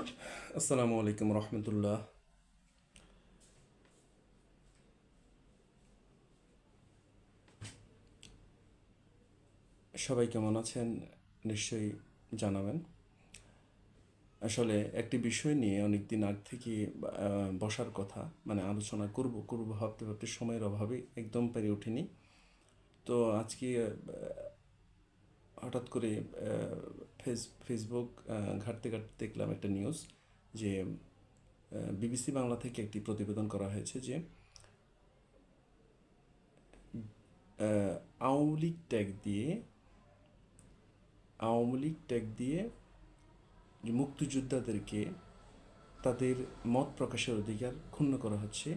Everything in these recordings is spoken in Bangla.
আসসালামু আলাইকুম রহমতুল্লাহ সবাই কেমন আছেন? নিশ্চয়ই জানাবেন। আসলে একটি বিষয় নিয়ে অনেক দিন আগ থেকে বসার কথা মানে আলোচনা করব করব ভাবতে ভাবতে সময়ের অভাবে একদম পেরে ওঠেনি তো আজকে হঠাৎ করে ফেস ফেসবুক ঘাঁটতে ঘাঁটতে দেখলাম একটা নিউজ যে বিবিসি বাংলা থেকে একটি প্রতিবেদন করা হয়েছে যে আওয়ামী লীগ ট্যাগ দিয়ে, আওয়ামী লীগ ট্যাগ দিয়ে যে মুক্তিযোদ্ধাদেরকে তাদের মত প্রকাশের অধিকার ক্ষুণ্ণ করা হচ্ছে।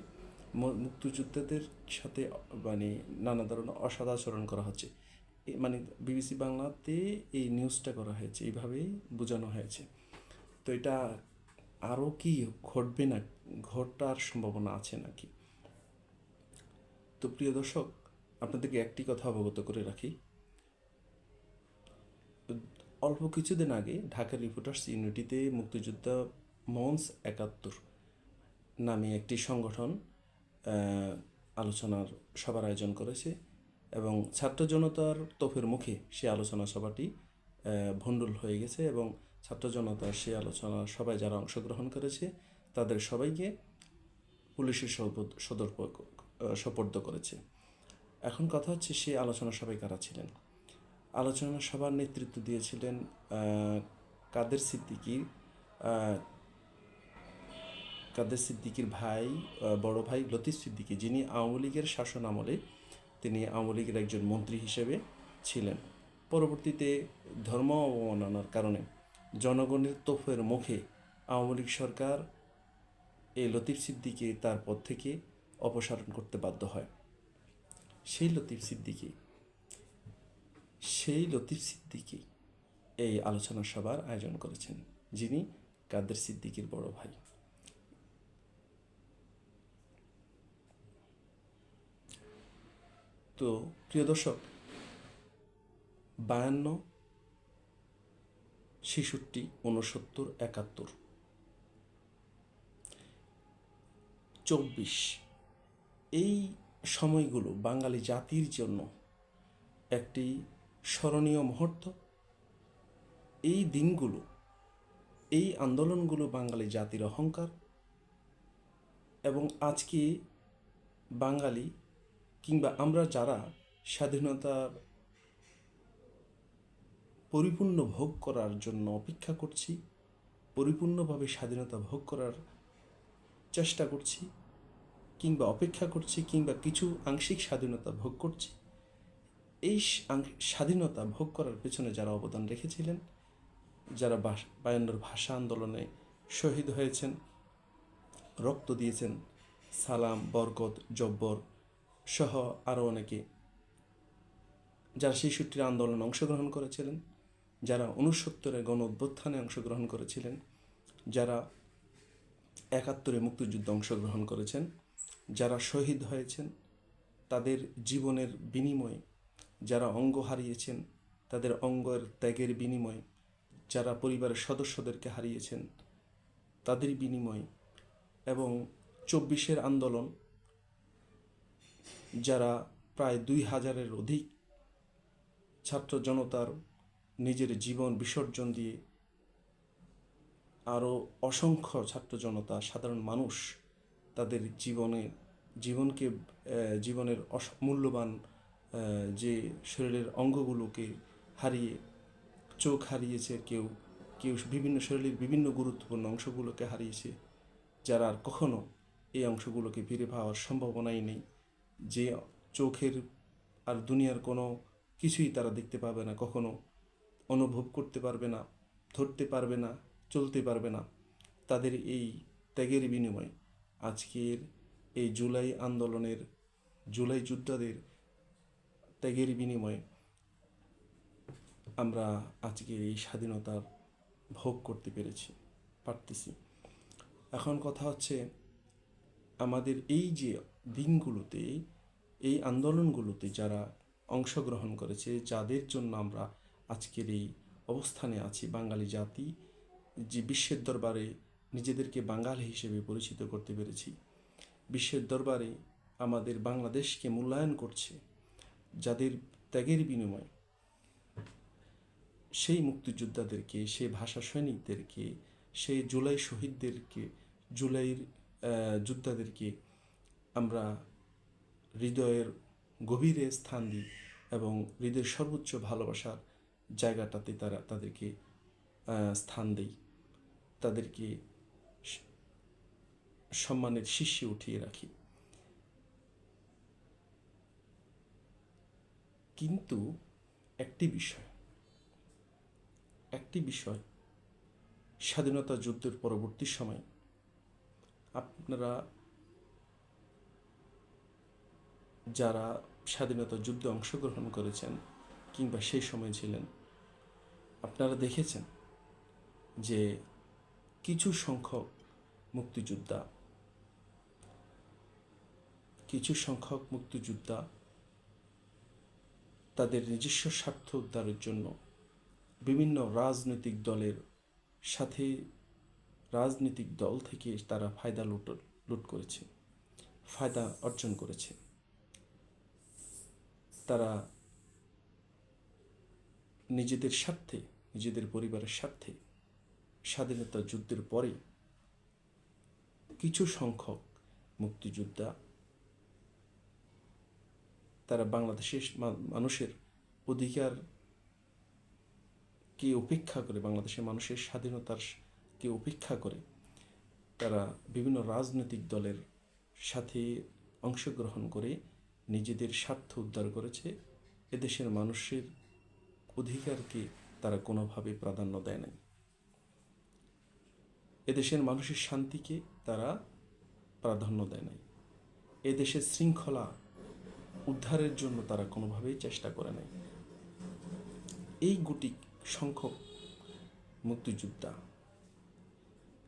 মুক্তিযোদ্ধাদের সাথে মানে নানা ধরনের অসদাচরণ করা হচ্ছে। মানে বিবিসি বাংলাতে এই নিউজটা করা হয়েছে, এইভাবেই বোঝানো হয়েছে। তো এটা আরও কি ঘটবে না, ঘটার সম্ভাবনা আছে নাকি? তো প্রিয় দর্শক, আপনাদেরকে একটি কথা অবগত করে রাখি। অল্প কিছুদিন আগে ঢাকা রিপোর্টার্স ইউনিটিতে মুক্তিযোদ্ধা মঞ্চ একাত্তর নামে একটি সংগঠন আলোচনার সভার আয়োজন করেছে। এবং ছাত্র জনতার তোফের মুখে সে আলোচনা সভাটি ভণ্ডুল হয়ে গেছে এবং ছাত্র জনতার সে আলোচনা সবাই যারা অংশগ্রহণ করেছে তাদের সবাইকে পুলিশের আহ, সোপর্দ করেছে। এখন কথা হচ্ছে সে আলোচনা সভায় কারা ছিলেন? আলোচনা সভার নেতৃত্ব দিয়েছিলেন কাদের সিদ্দিকির কাদের সিদ্দিকির ভাই বড় ভাই লতিফ সিদ্দিকী যিনি আওয়ামী লীগের শাসন আমলে তিনি আওয়ামী লীগের একজন মন্ত্রী হিসেবে ছিলেন। পরবর্তীতে ধর্ম অবমাননার কারণে জনগণের তোফের মুখে আওয়ামী লীগ সরকার এই লতিফ সিদ্দিকী তার পদ থেকে অপসারণ করতে বাধ্য হয়। সেই লতিফ সিদ্দিকী, সেই লতিফ সিদ্দিকী এই আলোচনা সভার আয়োজন করেছেন যিনি কাদের সিদ্দিকীর বড় ভাই। তো প্রিয় দর্শক, বায়ান্ন, ছেষট্টি উনসত্তর একাত্তর, চব্বিশ, এই সময়গুলো বাঙালি জাতির জন্য একটি স্মরণীয় মুহূর্ত। এই দিনগুলো, এই আন্দোলনগুলো বাঙালি জাতির অহংকার এবং আজকে বাঙালি কিংবা আমরা যারা স্বাধীনতার পরিপূর্ণ ভোগ করার জন্য অপেক্ষা করছি, পরিপূর্ণভাবে স্বাধীনতা ভোগ করার চেষ্টা করছি, কিংবা অপেক্ষা করছি, কিংবা কিছু আংশিক স্বাধীনতা ভোগ করছি, এই স্বাধীনতা ভোগ করার পেছনে যারা অবদান রেখেছিলেন, যারা বায়ান্নর ভাষা আন্দোলনে শহীদ হয়েছেন, রক্ত দিয়েছেন, সালাম, বরকত, জব্বর সহ আরও অনেকে যারা শিশুটির আন্দোলনে অংশগ্রহণ করেছিলেন, যারা উনসত্তরের গণ অভ্যুত্থানে অংশগ্রহণ করেছিলেন, যারা একাত্তরে মুক্তিযুদ্ধে অংশগ্রহণ করেছেন, যারা শহীদ হয়েছেন, তাদের জীবনের বিনিময়ে যারা অঙ্গ হারিয়েছেন, তাদের অঙ্গের ত্যাগের বিনিময়ে যারা পরিবারের সদস্যদেরকে হারিয়েছেন, তাদের বিনিময়ে এবং চব্বিশের আন্দোলন যারা প্রায় দুই হাজারের অধিক ছাত্র জনতার নিজের জীবন বিসর্জন দিয়ে আরও অসংখ্য ছাত্র জনতা, সাধারণ মানুষ তাদের জীবনে, জীবনকে জীবনের মূল্যবান যে শরীরের অঙ্গগুলোকে হারিয়ে, চোখ হারিয়েছে কেউ কেউ বিভিন্ন শরীরের বিভিন্ন গুরুত্বপূর্ণ অংশগুলোকে হারিয়েছে, যারা আর কখনো এই অংশগুলোকে ফিরে পাওয়ার সম্ভাবনাই নেই। যে চোখের আর দুনিয়ার কোনো কিছুই তারা দেখতে পাবে না, কখনো অনুভব করতে পারবে না, ধরতে পারবে না, চলতে পারবে না। তাদের এই ত্যাগের বিনিময়ে আজকের এই জুলাই আন্দোলনের, জুলাই যোদ্ধাদের ত্যাগের বিনিময়ে আমরা আজকে এই স্বাধীনতার ভোগ করতে পেরেছি, পারতেছি। এখন কথা হচ্ছে, আমাদের এই যে দিনগুলোতে, এই আন্দোলনগুলোতে যারা অংশগ্রহণ করেছে, যাদের জন্য আমরা আজকের এই অবস্থানে আছি, বাঙালি জাতি, যে বিশ্বের দরবারে নিজেদেরকে বাঙালি হিসেবে পরিচিত করতে পেরেছি, বিশ্বের দরবারে আমাদের বাংলাদেশকে মূল্যায়ন করছে, যাদের ত্যাগের বিনিময়ে সেই মুক্তিযোদ্ধাদেরকে, সেই ভাষা সৈনিকদেরকে, সেই জুলাই শহীদদেরকে, জুলাইয়ের যোদ্ধাদেরকে আমরা হৃদয়ের গভীরে স্থান দিই এবং হৃদয়ের সর্বোচ্চ ভালোবাসার জায়গাটাতে তারা, তাদেরকে স্থান দেই। তাদেরকে সম্মানের শীর্ষে উঠিয়ে রাখি। কিন্তু একটি বিষয় একটি বিষয় স্বাধীনতা যুদ্ধের পরবর্তী সময় আপনারা যারা স্বাধীনতা যুদ্ধে অংশগ্রহণ করেছেন কিংবা সেই সময় ছিলেন, আপনারা দেখেছেন যে কিছু সংখ্যক মুক্তিযোদ্ধা, কিছু সংখ্যক মুক্তিযোদ্ধা তাদের নিজস্ব স্বার্থ উদ্ধারের জন্য বিভিন্ন রাজনৈতিক দলের সাথে রাজনৈতিক দল থেকে তারা ফায়দা লুট লুট করেছে, ফায়দা অর্জন করেছে। তারা নিজেদের স্বার্থে, নিজেদের পরিবারের স্বার্থে স্বাধীনতা যুদ্ধের পরে কিছু সংখ্যক মুক্তিযোদ্ধা তারা বাংলাদেশের মানুষের অধিকার কে উপেক্ষা করে, বাংলাদেশের মানুষের স্বাধীনতার কে উপেক্ষা করে তারা বিভিন্ন রাজনৈতিক দলের সাথে অংশগ্রহণ করে নিজেদের স্বার্থ উদ্ধার করেছে, এদেশের মানুষের অধিকারকে তারা কোনোভাবে প্রাধান্য দেয় নাই। এদেশের মানুষের শান্তিকে তারা প্রাধান্য দেয় নাই। এদেশের শৃঙ্খলা উদ্ধারের জন্য তারা কোনোভাবেই চেষ্টা করে নাই। এই গুটি সংখ্যক মুক্তিযোদ্ধা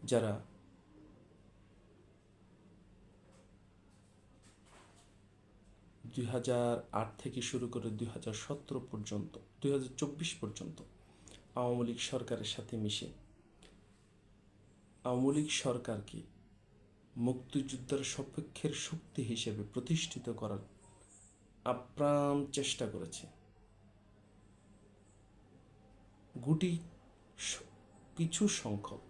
যারা দুই হাজার আট থেকে শুরু করে দুই হাজার সতেরো পর্যন্ত, দুই হাজার চব্বিশ পর্যন্ত আওয়ামী লীগ সরকারের সাথে মিশে। আওয়ামী লীগ সরকারকে মুক্তিযোদ্ধার সপক্ষের শক্তি হিসেবে প্রতিষ্ঠিত করার আপ্রাণ চেষ্টা করেছে। গুটি কিছু সংখ্যক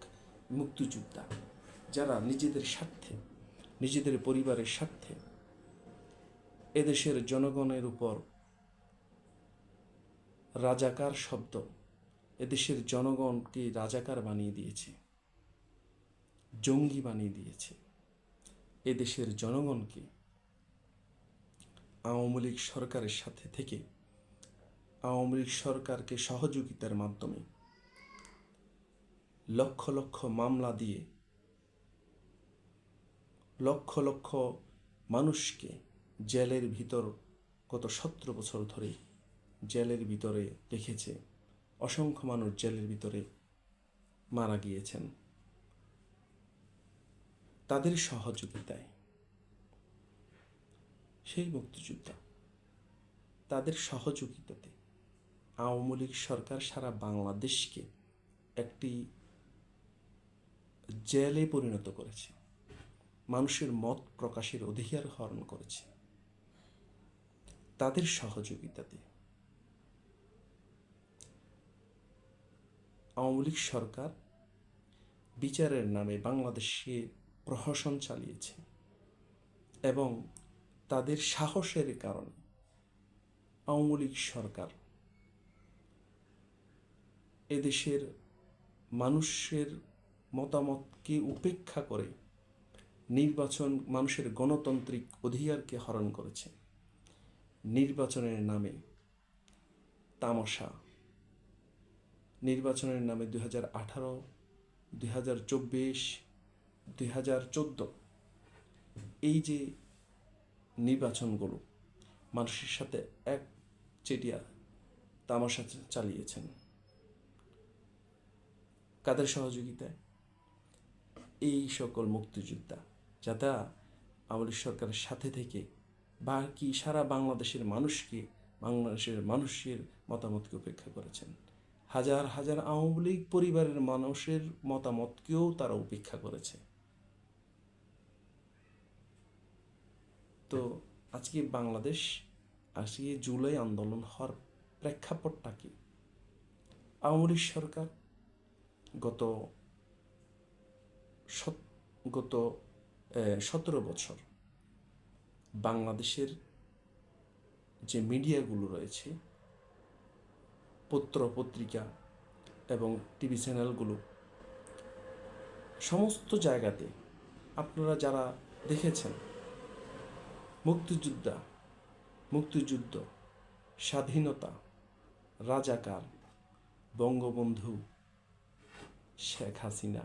মুক্তিযোদ্ধা, যারা নিজেদের স্বার্থে, নিজেদের পরিবারের স্বার্থে এদেশের জনগণের উপর রাজাকার শব্দ। এদেশের জনগণকে রাজাকার বানিয়ে দিয়েছে? জঙ্গি বানিয়ে দিয়েছে। এদেশের জনগণকে আওয়ামী লীগ সরকারের সাথে থেকে আওয়ামী লীগ সরকারকে সহযোগিতার মাধ্যমে লক্ষ লক্ষ মামলা দিয়ে লক্ষ লক্ষ মানুষকে জেলের ভিতর গত সতেরো বছর ধরে জেলের ভিতরে রেখেছে, অসংখ্য মানুষ জেলের ভিতরে মারা গিয়েছেন। তাদের সহযোগিতায়। সেই মুক্তিযোদ্ধা তাদের সহযোগিতাতে আওয়ামী লীগ সরকার সারা বাংলাদেশকে একটি জেলে পরিণত করেছে। মানুষের মত প্রকাশের অধিকার হরণ করেছে। তাদের সহযোগিতাতে আওয়ামী লীগ সরকার বিচারের নামে বাংলাদেশে প্রহসন চালিয়েছে এবং তাদের সাহসের কারণে আওয়ামী লীগ সরকার এদেশের মানুষের মতামতকে উপেক্ষা করে নির্বাচন মানুষের গণতান্ত্রিক অধিকারকে হরণ করেছে। নির্বাচনের নামে তামাশা। নির্বাচনের নামে দুই হাজার আঠারো, দুই হাজার চব্বিশ, দুই হাজার চোদ্দ। এই যে নির্বাচনগুলো মানুষের সাথে এক চেটিয়া তামাশা চালিয়েছেন। কাদের সহযোগিতায়? এই সকল মুক্তিযোদ্ধা, যারা আওয়ামী সরকারের সাথে থেকে বাকি সারা বাংলাদেশের মানুষকে, বাংলাদেশের মানুষের মতামতকে উপেক্ষা করেছেন। হাজার হাজার আওয়ামী লীগ পরিবারের মানুষের মতামতকেও তারা উপেক্ষা করেছে। তো আজকে বাংলাদেশ, আজকে জুলাই আন্দোলন হওয়ার প্রেক্ষাপটটা কি? আওয়ামী লীগ সরকার গত গত সতেরো বছর বাংলাদেশের যে মিডিয়াগুলো রয়েছে, পত্র পত্রিকা এবং টিভি চ্যানেলগুলো, সমস্ত জায়গাতে আপনারা যারা দেখেছেন, মুক্তিযোদ্ধা, মুক্তিযুদ্ধ, স্বাধীনতা, রাজাকার, বঙ্গবন্ধু, শেখ হাসিনা,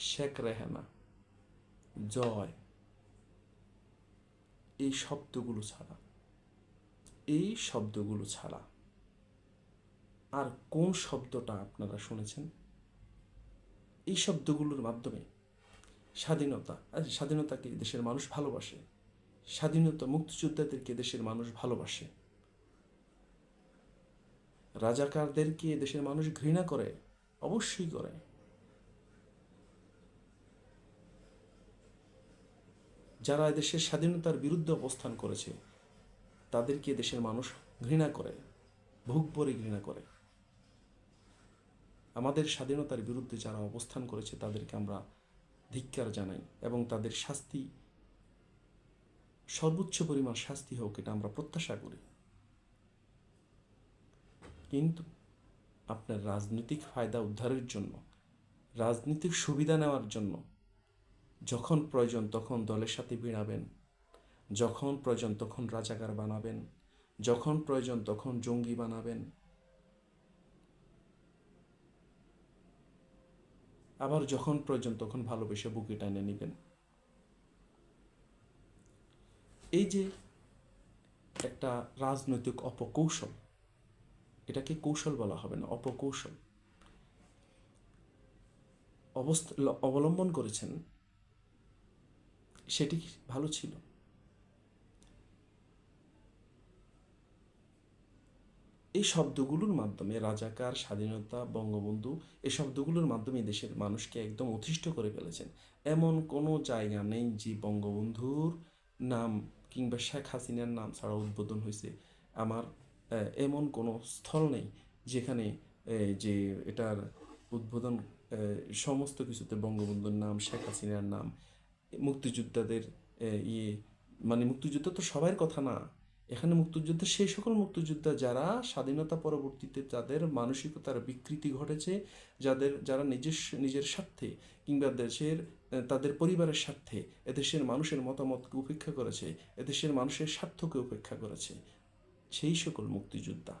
শেখ রেহানা, জয়। এই শব্দগুলো ছাড়া। এই শব্দগুলো ছাড়া। আর কোন শব্দটা আপনারা শুনেছেন? এই শব্দগুলোর মাধ্যমে স্বাধীনতা স্বাধীনতাকে দেশের মানুষ ভালোবাসে। স্বাধীনতা মুক্তিযোদ্ধাদেরকে দেশের মানুষ ভালোবাসে। রাজাকারদেরকে দেশের মানুষ ঘৃণা করে, অবশ্যই করে। যারা দেশের স্বাধীনতার বিরুদ্ধে অবস্থান করেছে, তাদেরকে দেশের মানুষ ঘৃণা করে, ভোগ পরে ঘৃণা করে। আমাদের স্বাধীনতার বিরুদ্ধে যারা অবস্থান করেছে, তাদেরকে আমরা ধিক্কার জানাই এবং তাদের শাস্তি, সর্বোচ্চ পরিমাণ শাস্তি হোক এটা আমরা প্রত্যাশা করি। কিন্তু আপনার রাজনৈতিক ফায়দা উদ্ধারের জন্য, রাজনৈতিক সুবিধা নেওয়ার জন্য যখন প্রয়োজন তখন দলের সাথে ভিড়াবেন। যখন প্রয়োজন তখন রাজাকার বানাবেন। যখন প্রয়োজন তখন জঙ্গি বানাবেন। আবার যখন প্রয়োজন তখন ভালোবেসে বুকে টানে নেবেন। এই যে একটা রাজনৈতিক অপকৌশল, এটাকে কৌশল বলা হবে না, অপকৌশল। অবস্থা অবলম্বন করেছেন সেটি ভালো ছিল? এই শব্দগুলোর মাধ্যমে রাজাকার, স্বাধীনতা, বঙ্গবন্ধু, এই শব্দগুলোর মাধ্যমে দেশের মানুষকে একদম অতিষ্ঠ করে ফেলেছেন। এমন কোনো জায়গা নেই যে বঙ্গবন্ধুর নাম কিংবা শেখ হাসিনার নাম ছাড়া উদ্বোধন হয়েছে। আমার এমন কোনো স্থল নেই যেখানে যে এটার উদ্বোধন সমস্ত কিছুতে বঙ্গবন্ধুর নাম, শেখ হাসিনার নাম মুক্তিযোদ্ধাদের ইয়ে মানে মুক্তিযুদ্ধ তো সবার কথা না। এখানে মুক্তিযুদ্ধ সেই সকল মুক্তিযোদ্ধা যারা স্বাধীনতা পরবর্তীতে যাদের মানসিকতার বিকৃতি ঘটেছে, যাদের, যারা নিজস্ব নিজের স্বার্থে কিংবা দেশের তাদের পরিবারের স্বার্থে এদেশের মানুষের মতামতকে উপেক্ষা করেছে, এদেশের মানুষের স্বার্থকে উপেক্ষা করেছে। সেই সকল মুক্তিযোদ্ধা,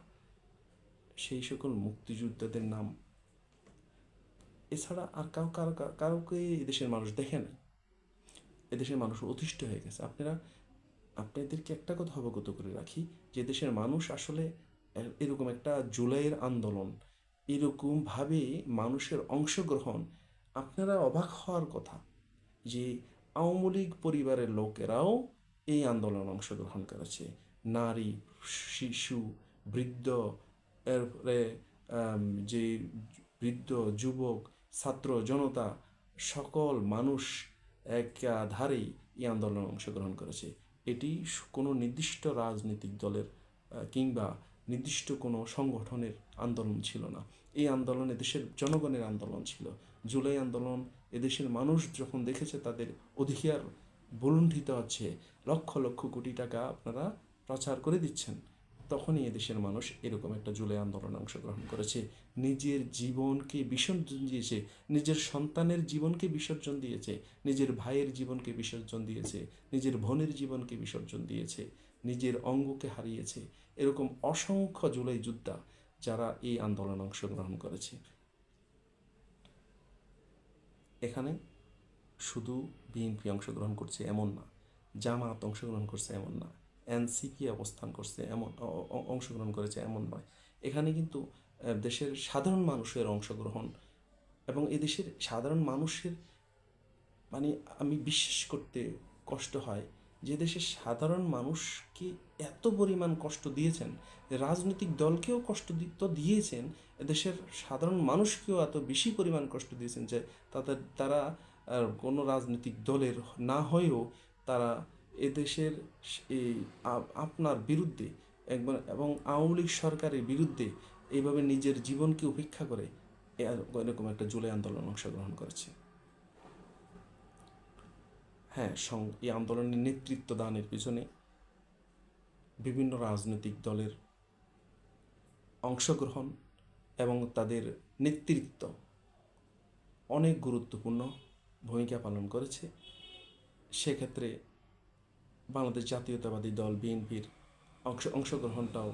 সেই সকল মুক্তিযোদ্ধাদের নাম, এছাড়া আর কাউ, কারও কাউকে এদেশের মানুষ দেখে নাই এদেশের মানুষ অতিষ্ঠ হয়ে গেছে। আপনারা, আপনাদেরকে একটা কথা অবগত করে রাখি যে দেশের মানুষ আসলে এরকম একটা জুলাইয়ের আন্দোলন, এরকমভাবে মানুষের অংশগ্রহণ, আপনারা অবাক হওয়ার কথা যে আওয়ামী লীগ পরিবারের লোকেরাও এই আন্দোলনে অংশগ্রহণ করেছে। নারী, শিশু, বৃদ্ধ, এরপরে যে বৃদ্ধ, যুবক, ছাত্র, জনতা, সকল মানুষ একাধারেই এই আন্দোলনে অংশগ্রহণ করেছে। এটি কোনো নির্দিষ্ট রাজনৈতিক দলের কিংবা নির্দিষ্ট কোনো সংগঠনের আন্দোলন ছিল না। এই আন্দোলন দেশের জনগণের আন্দোলন ছিল। জুলাই আন্দোলন এদেশের মানুষ যখন দেখেছে তাদের অধিকার বলুণ্ঠিত হচ্ছে, লক্ষ লক্ষ কোটি টাকা আপনারা প্রচার করে দিচ্ছেন, তখনই এদেশের মানুষ এরকম একটা জুলাই আন্দোলনে অংশগ্রহণ করেছে। নিজের জীবনকে বিসর্জন দিয়েছে, নিজের সন্তানের জীবনকে বিসর্জন দিয়েছে, নিজের ভাইয়ের জীবনকে বিসর্জন দিয়েছে, নিজের বোনের জীবনকে বিসর্জন দিয়েছে, নিজের অঙ্গকে হারিয়েছে। এরকম অসংখ্য জুলাই যোদ্ধা যারা এই আন্দোলনে অংশগ্রহণ করেছে। এখানে শুধু বিএনপি অংশগ্রহণ করছে এমন না, জামাত অংশগ্রহণ করছে এমন না, এনসিপি অবস্থান করছে এমন অংশগ্রহণ করেছে এমন নয়। এখানে কিন্তু দেশের সাধারণ মানুষের অংশগ্রহণ এবং এদেশের সাধারণ মানুষের মানে আমি বিশ্বাস করতে কষ্ট হয় যে দেশের সাধারণ মানুষকে এত পরিমাণ কষ্ট দিয়েছেন? রাজনৈতিক দলকেও কষ্ট তো দিয়েছেন, দেশের সাধারণ মানুষকেও এত বেশি পরিমাণ কষ্ট দিয়েছেন যে তাদের, তারা কোনো রাজনৈতিক দলের না হয়েও তারা এদেশের এই আপনার বিরুদ্ধে একবার এবং আওয়ামী লীগ সরকারের বিরুদ্ধে এইভাবে নিজের জীবনকে উপেক্ষা করে এরকম একটা জুলাই আন্দোলন অংশগ্রহণ করেছে। হ্যাঁ এই আন্দোলনের নেতৃত্ব দানের পিছনে বিভিন্ন রাজনৈতিক দলের অংশগ্রহণ এবং তাদের নেতৃত্ব অনেক গুরুত্বপূর্ণ ভূমিকা পালন করেছে। সেক্ষেত্রে বাংলাদেশ জাতীয়তাবাদী দল, বিএনপির অংশ, অংশগ্রহণটাও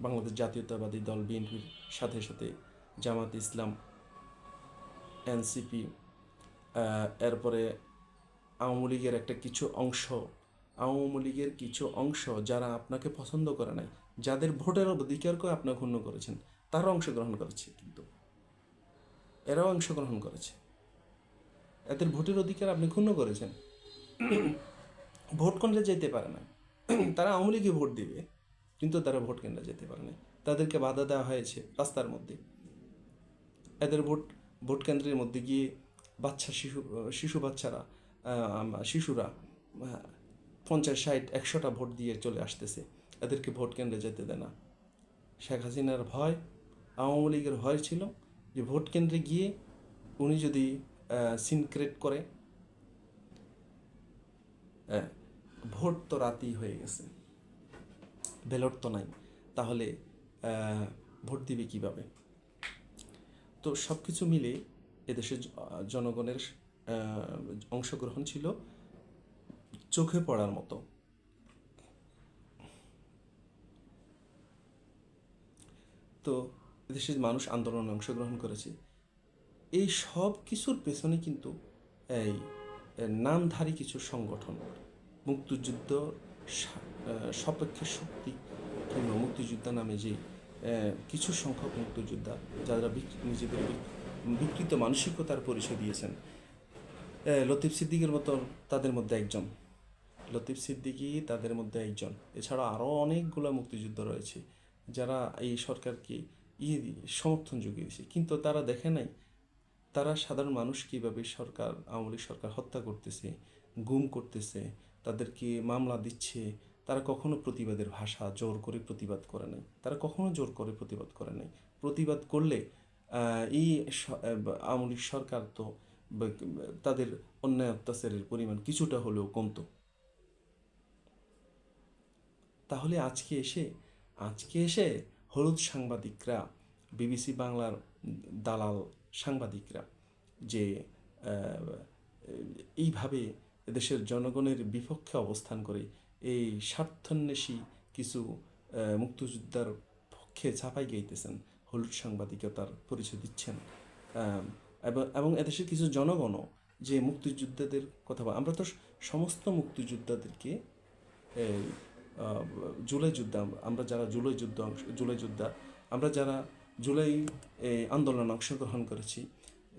বাংলাদেশ জাতীয়তাবাদী দল বিএনপির সাথে সাথে জামাত ইসলাম, এনসিপি এরপরে আওয়ামী লীগের একটা কিছু অংশ, আওয়ামী লীগের কিছু অংশ যারা আপনাকে পছন্দ করে নাই, যাদের ভোটের অধিকারকে আপনি ক্ষুণ্ণ করেছেন, তারা অংশগ্রহণ করেছে কিন্তু। এরাও অংশগ্রহণ করেছে। এদের ভোটের অধিকার আপনি ক্ষুণ্ণ করেছেন। ভোট কেন্দ্রে যেতে পারে না। তারা আওয়ামী ভোট দিবে কিন্তু তারা ভোট কেন্দ্রে যেতে পারে না তাদেরকে বাধা দেওয়া হয়েছে রাস্তার মধ্যে। এদের ভোট ভোট কেন্দ্রের মধ্যে গিয়ে বাচ্চা শিশু শিশু বাচ্চারা শিশুরা পঞ্চাশ ষাট একশোটা ভোট দিয়ে চলে আসতেছে। এদেরকে ভোট কেন্দ্রে যেতে দেয় না। শেখ হাসিনার ভয় আওয়ামী লীগের ভয় ছিল যে ভোট কেন্দ্রে গিয়ে উনি যদি সিনক্রেট করে আহ, ভোট তো রাতেই হয়ে গেছে। ব্যালট তো নাই। তাহলে ভোট দিবে কীভাবে? তো সব কিছু মিলে এদেশের জনগণের অংশগ্রহণ ছিল চোখে পড়ার মতো। তো দেশের মানুষ আন্দোলনে অংশগ্রহণ করেছে। এই সব কিছুর পেছনে কিন্তু এই নামধারী কিছু সংগঠন। মুক্তিযুদ্ধ সপক্ষে শক্তি কিংবা মুক্তিযোদ্ধা নামে যে কিছু সংখ্যক মুক্তিযোদ্ধা, যারা নিজেদের বিকৃত মানসিকতার পরিচয় দিয়েছেন লতিফ সিদ্দিকের মতো তাদের মধ্যে একজন। লতিফ সিদ্দিকি তাদের মধ্যে একজন। এছাড়া আরও অনেকগুলো মুক্তিযুদ্ধ রয়েছে, যারা এই সরকারকে ইয়ে দিয়ে সমর্থন জুগিয়েছে। কিন্তু তারা দেখে নাই, তারা সাধারণ মানুষ কীভাবে সরকার, আওয়ামী সরকার হত্যা করতেছে, গুম করতেছে তাদেরকে মামলা দিচ্ছে, তারা কখনো প্রতিবাদের ভাষা জোর করে প্রতিবাদ করে নাই। তারা কখনো জোর করে প্রতিবাদ করে নাই। প্রতিবাদ করলে এই আওয়ামী সরকার তো তাদের অন্যায় অত্যাচারের পরিমাণ কিছুটা হলেও কমতো। তাহলে আজকে এসে আজকে এসে হলুদ সাংবাদিকরা, বিবিসি বাংলার দালাল সাংবাদিকরা যে এইভাবে দেশের জনগণের বিপক্ষে অবস্থান করে এই স্বার্থান্বেষী কিছু মুক্তিযোদ্ধার পক্ষে ছাপাই গাইতেছেন হলুদ সাংবাদিকতার পরিচয় দিচ্ছেন। এবং এদেশের কিছু জনগণও যে মুক্তিযোদ্ধাদের কথা আমরা তো সমস্ত মুক্তিযোদ্ধাদেরকে জুলাই যুদ্ধ আমরা যারা জুলাই যুদ্ধ অংশ জুলাই যোদ্ধা আমরা যারা জুলাই আন্দোলনে অংশগ্রহণ করেছি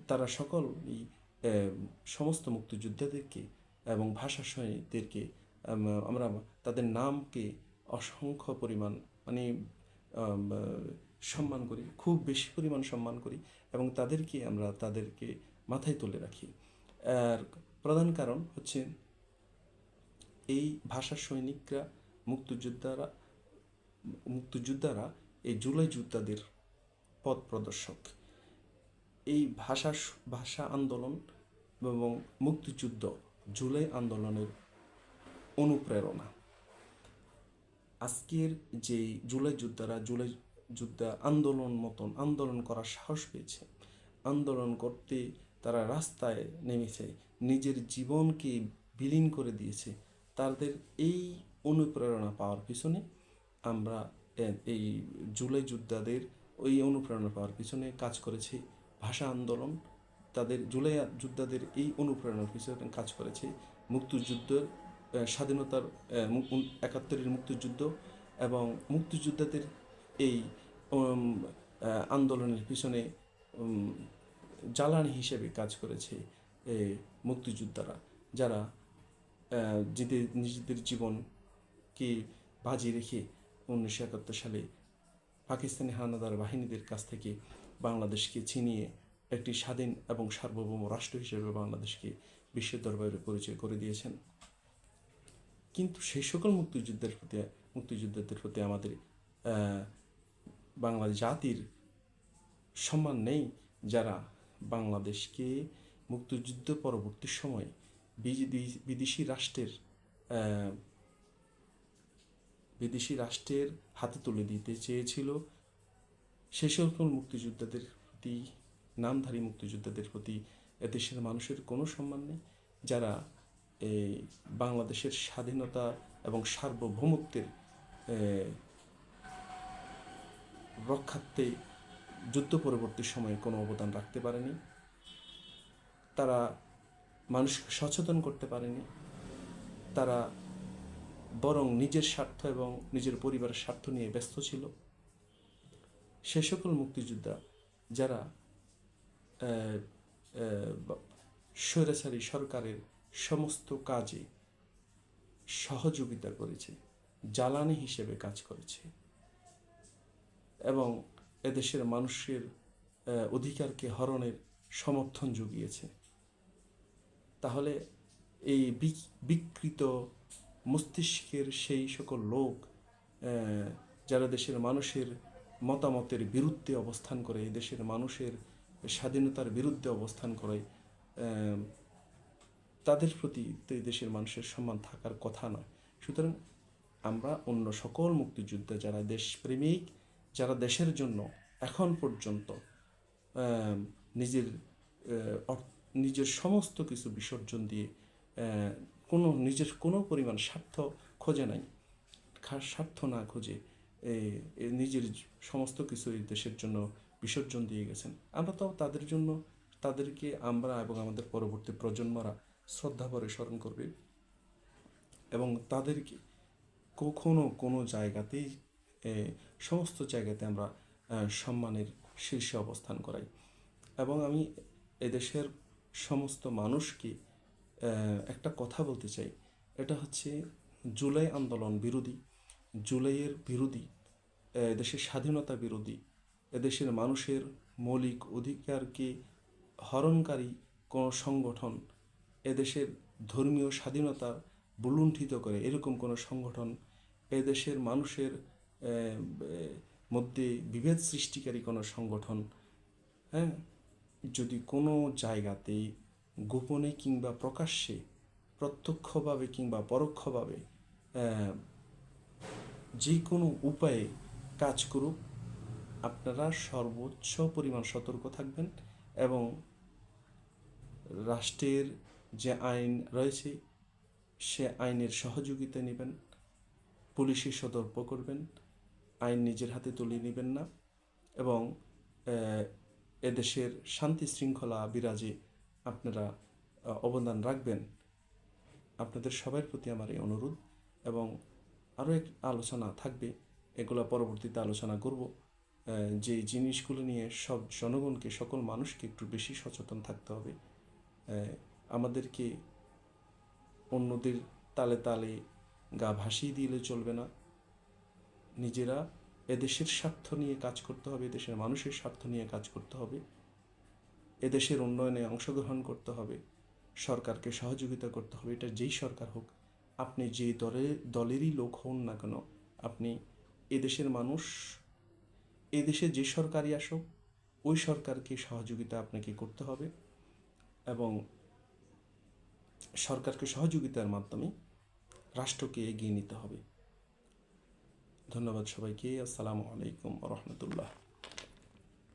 তারা সকল এই, সমস্ত মুক্তিযোদ্ধাদেরকে এবং ভাষা সৈনিকদেরকে আমরা তাদের নামকে অসংখ্য পরিমাণ মানে সম্মান করি, খুব বেশি পরিমাণ সম্মান করি এবং তাদেরকে আমরা তাদেরকে মাথায় তুলে রাখি। আর প্রধান কারণ হচ্ছে এই ভাষা সৈনিকরা, মুক্তিযোদ্ধারা মুক্তিযোদ্ধারা এই জুলাই যোদ্ধাদের পথ প্রদর্শক। এই ভাষা ভাষা আন্দোলন এবং মুক্তিযুদ্ধ জুলাই আন্দোলনের অনুপ্রেরণা। আজকের যে জুলাই যোদ্ধারা জুলাই যোদ্ধা আন্দোলন মতন আন্দোলন করার সাহস পেয়েছে, আন্দোলন করতে তারা রাস্তায় নেমেছে, নিজের জীবনকে বিলীন করে দিয়েছে, তাদের এই অনুপ্রেরণা পাওয়ার পিছনে আমরা এই জুলাই যোদ্ধাদের ওই অনুপ্রেরণা পাওয়ার পিছনে কাজ করেছে ভাষা আন্দোলন। তাদের জুলাই যোদ্ধাদের এই অনুপ্রেরণার পিছনে কাজ করেছে মুক্তিযুদ্ধের স্বাধীনতার একাত্তরের মুক্তিযুদ্ধ এবং মুক্তিযোদ্ধাদের এই আন্দোলনের পিছনে জ্বালানি হিসেবে কাজ করেছে মুক্তিযোদ্ধারা যারা আহ, নিজেদের নিজেদের জীবন বাজি রেখে উনিশশো একাত্তর সালে পাকিস্তানি হানাদার বাহিনীদের কাছ থেকে বাংলাদেশকে ছিনিয়ে একটি স্বাধীন এবং সার্বভৌম রাষ্ট্র হিসেবে বাংলাদেশকে বিশ্বের দরবারে পরিচয় করে দিয়েছেন। কিন্তু সেই সকল মুক্তিযুদ্ধের প্রতি মুক্তিযোদ্ধাদের প্রতি আমাদের বাংলা জাতির সম্মান নেই, যারা বাংলাদেশকে মুক্তিযুদ্ধ পরবর্তী সময়ে বিদেশি রাষ্ট্রের বিদেশি রাষ্ট্রের হাতে তুলে দিতে চেয়েছিল সেই সকল মুক্তিযোদ্ধাদের প্রতি নামধারী মুক্তিযোদ্ধাদের প্রতি এদেশের মানুষের কোনো সম্মান নেই, যারা এই বাংলাদেশের স্বাধীনতা এবং সার্বভৌমত্বের রক্ষার্থে যুদ্ধ পরবর্তী সময়ে কোনো অবদান রাখতে পারেনি। তারা মানুষকে সচেতন করতে পারেনি। তারা বরং নিজের স্বার্থ এবং নিজের পরিবারের স্বার্থ নিয়ে ব্যস্ত ছিল। সে সকল মুক্তিযোদ্ধা যারা স্বৈরাচারী সরকারের সমস্ত কাজে সহযোগিতা করেছে, জ্বালানি হিসেবে কাজ করেছে। এবং এদেশের মানুষের অধিকারকে হরণের সমর্থন জুগিয়েছে। তাহলে এই বিকৃত মস্তিষ্কের সেই সকল লোক যারা দেশের মানুষের মতামতের বিরুদ্ধে অবস্থান করে দেশের মানুষের স্বাধীনতার বিরুদ্ধে অবস্থান করে তাদের প্রতি দেশের মানুষের সম্মান থাকার কথা নয়। সুতরাং আমরা অন্য সকল মুক্তিযোদ্ধা যারা দেশপ্রেমিক, যারা দেশের জন্য এখন পর্যন্ত নিজের নিজের সমস্ত কিছু বিসর্জন দিয়ে কোনো, নিজের কোনো পরিমাণ স্বার্থ খোঁজে নাই। স্বার্থ না খুঁজে নিজের সমস্ত কিছু এই দেশের জন্য বিসর্জন দিয়ে গেছেন। আমরা তো তাদের জন্য, তাদেরকে আমরা এবং আমাদের পরবর্তী প্রজন্মরা শ্রদ্ধা ভরে স্মরণ করবে এবং তাদেরকে কখনো কোনো জায়গাতেই সমস্ত জায়গাতে আমরা সম্মানের শীর্ষে অবস্থান করাই। এবং আমি এদেশের সমস্ত মানুষকে একটা কথা বলতে চাই। এটা হচ্ছে জুলাই আন্দোলন বিরোধী। জুলাইয়ের বিরোধী দেশের স্বাধীনতা বিরোধী এদেশের মানুষের মৌলিক অধিকারকে হরণকারী কোনো সংগঠন এদেশের ধর্মীয় স্বাধীনতা বুলুণ্ঠিত করে, এরকম কোনো সংগঠন এদেশের মানুষের মধ্যে বিভেদ সৃষ্টিকারী কোনো সংগঠন হ্যাঁ? যদি কোনো জায়গাতে গোপনে কিংবা প্রকাশ্যে, প্রত্যক্ষভাবে কিংবা পরোক্ষভাবে যে কোনো উপায়ে কাজ করুক, আপনারা সর্বোচ্চ পরিমাণ সতর্ক থাকবেন এবং রাষ্ট্রের যে আইন রয়েছে, সে আইনের সহযোগিতা নেবেন, পুলিশে সতর্ক করবেন, আইন নিজের হাতে তুলে নেবেন না এবং এদেশের শান্তি শৃঙ্খলা বিরাজে আপনারা অবদান রাখবেন। আপনাদের সবার প্রতি আমার এই অনুরোধ এবং আরও এক আলোচনা থাকবে। এগুলো পরবর্তীতে আলোচনা করব। যে জিনিসগুলো নিয়ে সব জনগণকে, সকল মানুষকে একটু বেশি সচেতন থাকতে হবে। আমাদেরকে অন্যদের তালে তালে গা ভাসিয়ে দিলে চলবে না। নিজেরা এদেশের স্বার্থ নিয়ে কাজ করতে হবে, এদেশের মানুষের স্বার্থ নিয়ে কাজ করতে হবে। এদেশের উন্নয়নে অংশগ্রহণ করতে হবে। সরকারকে সহযোগিতা করতে হবে, এটা যেই সরকার হোক। আপনি যে দলে, দলেরই লোক হন না কেন, আপনি এদেশের মানুষ, এদেশে যে সরকারই আসুক, ওই সরকারকে সহযোগিতা আপনাকে করতে হবে এবং সরকারকে সহযোগিতার মাধ্যমে রাষ্ট্রকে এগিয়ে নিতে হবে। ধন্যবাদ সবাইকে। আসসালামু আলাইকুম রহমতুল্লাহ।